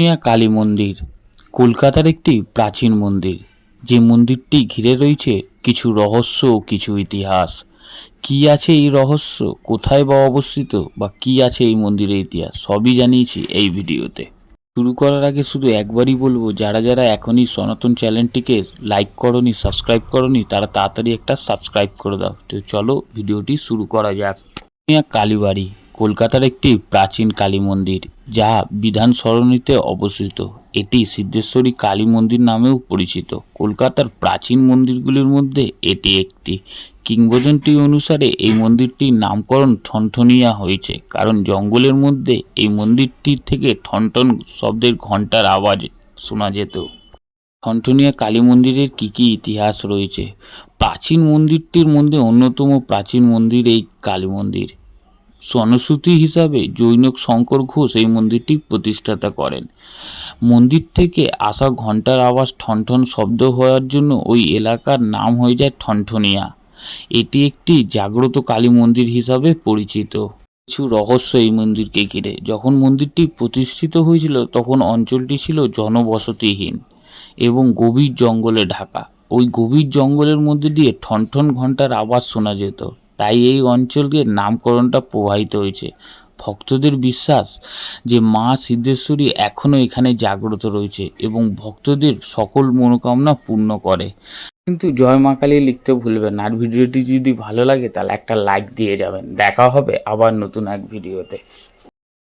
মিয়া কালী মন্দির। কলকাতার একটি প্রাচীন মন্দির। যে মন্দিরটি ঘিরে রয়েছে কিছু রহস্য ও কিছু ইতিহাস। কি আছে এই রহস্য? কোথায় বা অবস্থিত? বা কি আছে এই মন্দিরের ইতিহাস? সবই জানিয়েছি এই ভিডিওতে। শুরু করার আগে শুধু একবারই বলব, যারা যারা এখনই সনাতন চ্যানেলটিকে লাইক করনি সাবস্ক্রাইব করনি, তারা তাড়াতাড়ি একটা সাবস্ক্রাইব করে দাও। তো চলো ভিডিওটি শুরু করা যাক। কালীবাড়ি। কলকাতার একটি প্রাচীন কালী মন্দির, যা বিধান সরণিতে অবস্থিত। এটি সিদ্ধেশ্বরী কালী মন্দির নামেও পরিচিত। কলকাতার প্রাচীন মন্দিরগুলির মধ্যে এটি একটি। কিংবদন্তি অনুসারে এই মন্দিরটির নামকরণ ঠনঠনিয়া হয়েছে, কারণ জঙ্গলের মধ্যে এই মন্দিরটি থেকে ঠনঠন শব্দের ঘণ্টার আওয়াজ শোনা যেত। ঠনঠনিয়া কালী মন্দিরের কী কী ইতিহাস রয়েছে? প্রাচীন মন্দিরটির মধ্যে অন্যতম প্রাচীন মন্দির এই কালী মন্দির। জনশ্রুতি হিসাবে জৈনক শঙ্কর ঘোষ এই মন্দিরটি প্রতিষ্ঠাতা করেন। মন্দির থেকে আসা ঘণ্টার আওয়াজ ঠনঠন শব্দ হওয়ার জন্য ওই এলাকার নাম হয়ে যায় ঠনঠনিয়া। এটি একটি জাগ্রত কালী মন্দির হিসাবে পরিচিত। কিছু রহস্য এই মন্দিরকে ঘিরে। যখন মন্দিরটি প্রতিষ্ঠিত হয়েছিল, তখন অঞ্চলটি ছিল জনবসতিহীন এবং গভীর জঙ্গলে ঢাকা। ওই গভীর জঙ্গলের মধ্যে দিয়ে ঠনঠন ঘণ্টার আওয়াজ শোনা যেত। তাই এই অঞ্চলের নামকরণটা প্রবাহিত হয়েছে। ভক্তদের বিশ্বাস যে মা সিদ্ধেশ্বরী এখনও এখানে জাগ্রত রয়েছে এবং ভক্তদের সকল মনোকামনা পূর্ণ করে। কিন্তু জয় মা কালী লিখতে ভুলবেন আর ভিডিওটি যদি ভালো লাগে তাহলে একটা লাইক দিয়ে যাবেন। দেখা হবে আবার নতুন এক ভিডিওতে।